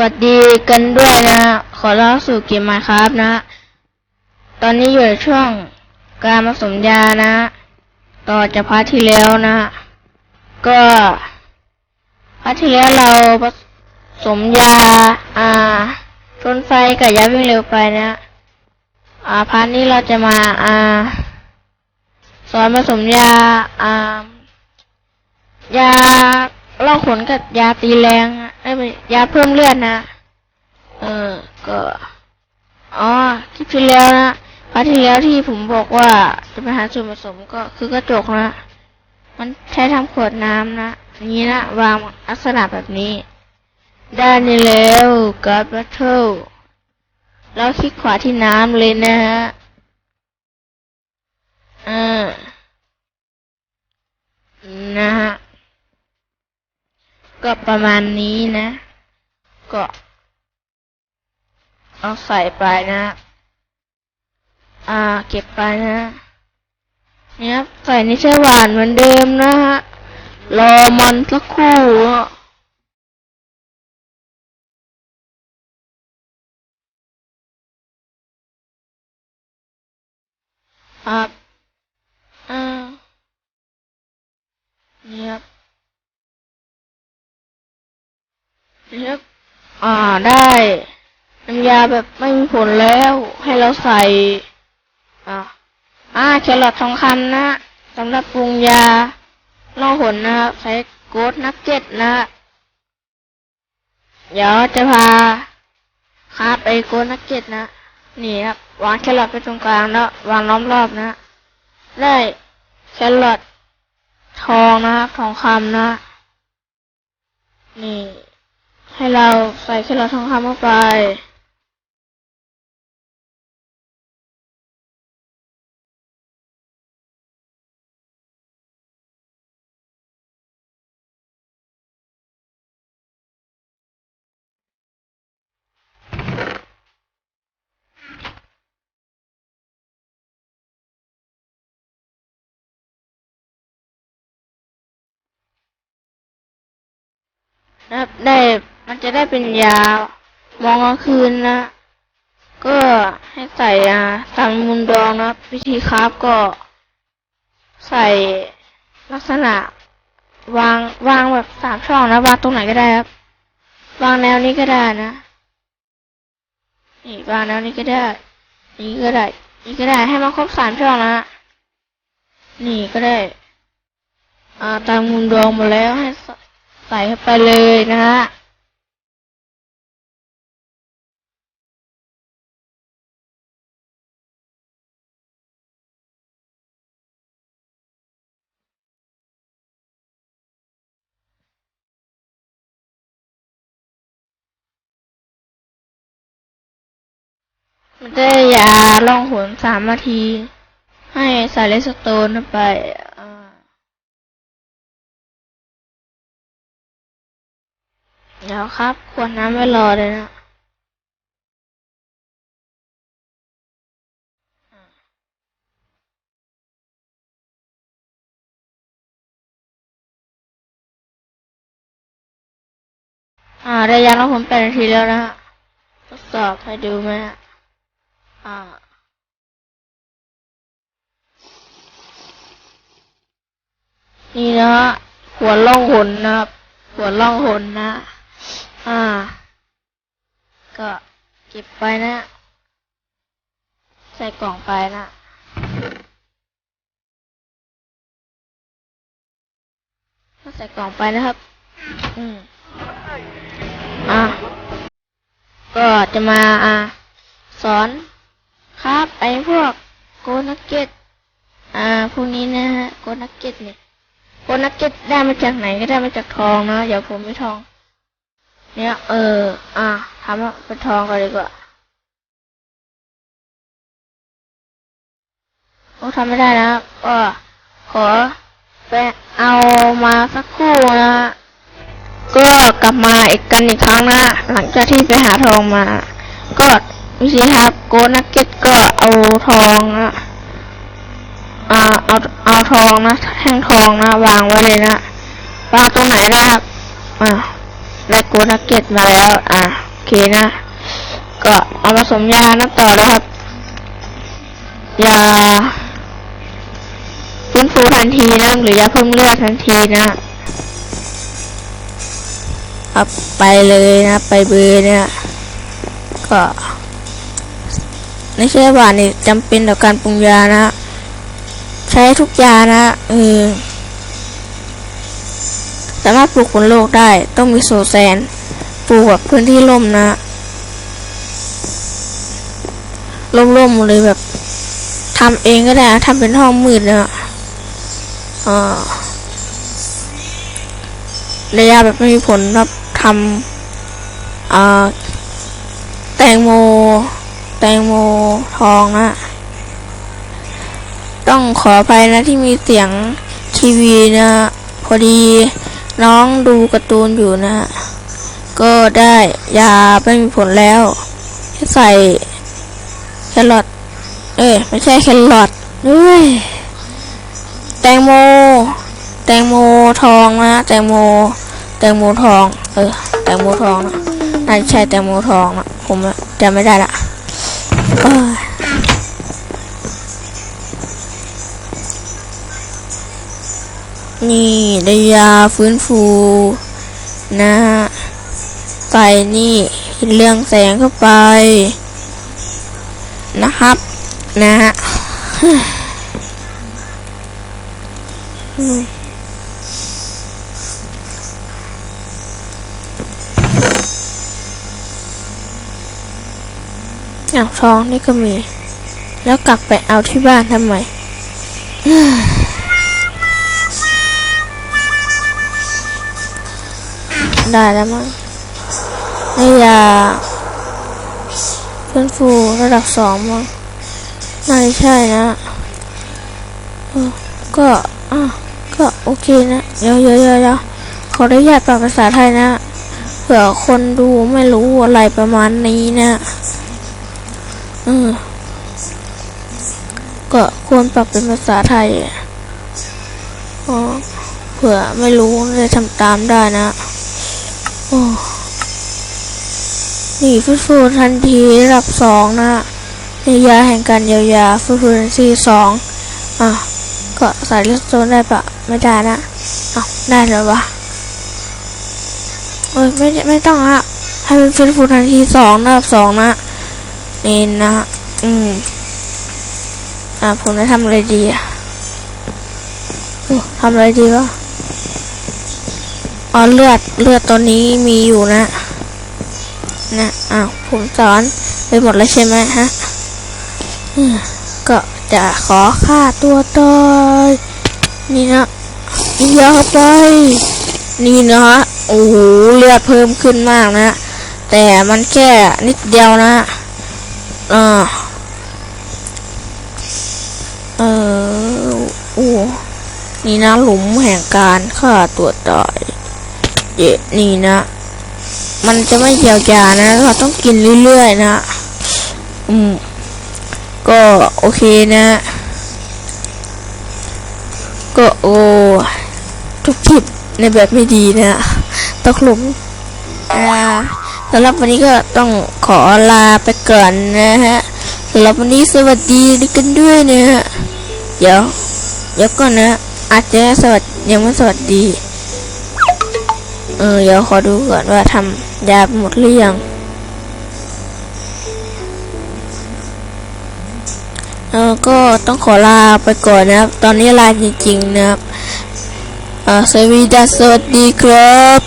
วัสดีกันด้วยนะ ขอรับสู่เกมมาครับนะ ตอนนี้อยู่ในช่วงการผสมยานะ ต่อจากพาร์ทที่แล้วนะ ก็พาร์ทที่แล้วเราผสมยา อ่าทนไฟกับยาวิ่งเร็วไปนะ อ่าพาร์ทนี้เราจะมา อ่า สอนผสมยา อ่ายา ล่องขนกับยาตีแรงอะเอ้ไม่ยาเพิ่มเลือดนะ เออ ก็ อ๋อ คลิปที่แล้วนะพาร์ทที่แล้วที่ผมบอกว่าจะไปหาส่วนผสมก็คือกระจกนะ มันใช้ทำขวดน้ำนะนี้นะ วางลักษณะแบบนี้ ได้านนี้แล้วการ์ดบัตเทิลแล้วคลิกขวาที่น้ำเลยนะฮะอ่านะฮะ ก็ประมาณนี้นะ ก็เอาใส่ไปนะ อ่า เก็บไปนะเนี่ยครับใส่ในใช้หวานเหมือนเดิมนะฮะ รอมันสักครู่ครับอ่าเนี่ยครับ นะครับ อ่าได้ น้ำยาแบบไม่มีผลแล้ว ให้เราใส่ อ่าอ่าแครอททองคำนะสำหรับปรุงยาล่อหนนะครับใช้โกดนักเก็ตนะ เดี๋ยวจะพาคาไปโกดนักเก็ตนะ นี่ครับ วางแครอทไปตรงกลางแล้ววางล้อมรอบนะ ได้แครอททองนะครับทองคำนะ นี่ ให้เราใส่แครอททองคำเข้าไป นะครับได้ มันจะได้เป็นยามองกลางคืนนะ ก็ให้ใส่อ่าตามมุมดองนะวิธีคราฟก็ ใส่ลักษณะ วางวางแบบสามช่องนะ วางตรงไหนก็ได้ครับ วางแนวนี้ก็ได้นะ นี่วางแนวนี้ก็ได้ นี่ก็ได้ นี่ก็ได้ให้มันครบสามช่องนะ นี่ก็ได้ อ่าตามมุมดองหมดแล้วให้ใส่เข้าไปเลยนะฮะ ได้ยาล่องหนสามนาที ให้ใส่เลสโตนไปเดี๋ยวครับขวดน้ำไว้รอเลยนะอ่าได้ยาล่องหนแปดนาทีแล้วนะฮะทดสอบให้ดูไหมฮะ อ่า นี่นะฮะหัวล่องหนนะครับ หัวล่องหนนะ อ่า ก็เก็บไปนะ ใส่กล่องไปนะก็ใส่กล่องไปนะครับ อืม อ่าก็จะมาอ่าสอน ครับไอ้พวกโกนักเก็ตอ่าพวกนี้นะฮะโกนักเก็ตเนี่ยโกนักเก็ตได้มาจากไหนก็ได้มาจากทองนะเดี๋ยวผมไม่ทอง เนี่ย เออ อะทำว่าเป็นทองกันดีกว่าโอ้ทำไม่ได้นะก็ขอไปเอามาสักคู่นะก็กลับมาอีกกันอีกครั้งนะ หลังจากที่ไปหาทองมา ก็ วิธีครับโกนักเก็ตก็เอาทองนะเอาเอาเอาทองนะแท่งทองนะ วางไว้เลยนะวางตรงไหนนะครับอ่าได้โกนักเก็ตมาแล้ว อ่าเคนะ ก็เอามาผสมยานะต่อนะครับยาฟื้นฟูทันทีนะหรือยาเพิ่มเลือดทันทีนะเอาไปเลยนะ ไปเบอร์เนี่ยก็ ไม่ใช่ว่านี่จำเป็นต่อการปรุงยานะ ใช้ทุกยานะเออสามารถปลูกบนโลกได้ต้องมีโซแซนปลูกแบบพื้นที่ร่มนะร่มๆเลยแบบทำเองก็ได้ทำเป็นห้องมืดนะอ่าระยะแบบไม่มีผลครับทำอ่าแตงโม แตงโมทองนะต้องขออภัยนะที่มีเสียงทีวีนะพอดีน้องดูการ์ตูนอยู่นะ ก็ได้ยาไม่มีผลแล้วให้ใส่แครอทเอ้ยไม่ใช่แครอทเอ้ยแตงโม แตงโมทองนะแตงโม แตงโมทอง เออ แตงโมทองนะน่าจะใช่แตงโมทองนะผมจำไม่ได้ละ เอ้ยนี่ได้ยาฟื้นฟูนะใส่นี่เรื่องแสงเข้าไป นะครับ นะฮะอืมอ้าว ทองนี่ก็มี แล้วกลับไปเอาที่บ้านทำไมได้แล้วมั้งในยาฟื้นฟูระดับสองมั้งน่าจะใช่นะ ก็อะก็โอเคนะเยวเดี๋ยวเดี๋ยวเดี๋ยวขออนุญาตปรับภาษาไทยนะ เผื่อคนดูไม่รู้อะไรประมาณนี้นะ ก็ควรปรับเป็นภาษาไทยเผื่อไม่รู้เลยทำตามได้นะหนีฟื้นฟูทันทีระดับสองนะในยาแห่งการเยียวยาฟื้นฟูทันทีสองอะก็ใส่เลสโตนได้ปะไม่ได้นะอ้าวได้เลยวะเอ้ยไม่ไม่ต้องอะให้มันฟื้นฟูทันทีสองระดับสองนะนี่นะอืม อะผมจะทำอะไรดีอะทำอะไรดีวะอ๋อเลือดเลือดตัวนี้มีอยู่นะ นะอ้าวผมสอนไปหมดแล้วใช่ไหมฮะอืมก็จะขอค่าตัวตายนี่นะนี่เยอะไป นี่นะฮะโอ้โหเลือดเพิ่มขึ้นมากนะ แต่มันแค่นิดเดียวนะอ่า นี่นะหลุมแห่งการฆ่าตัวตายเยนี่นะ มันจะไม่เยียวยานะ เราต้องกินเรื่อยๆนะ อืม ก็โอเคนะ ก็โอ้ทุกทิปในแบบไม่ดีนะตกหลุมอ่าสำหรับวันนี้ก็ต้องขอลาไปก่อนนะฮะสำหรับวันนี้สวัสดีกันด้วยนะฮะ เดี๋ยว เดี๋ยวก่อนนะ อาจจะสวัสดียังไม่สวัสดี เออเดี๋ยวขอดูก่อนว่าทำยาหมดหรือยังเออก็ต้องขอลาไปก่อนนะครับ ตอนนี้ลาจริงๆนะครับ เออสวัสดีสวัสดีครับ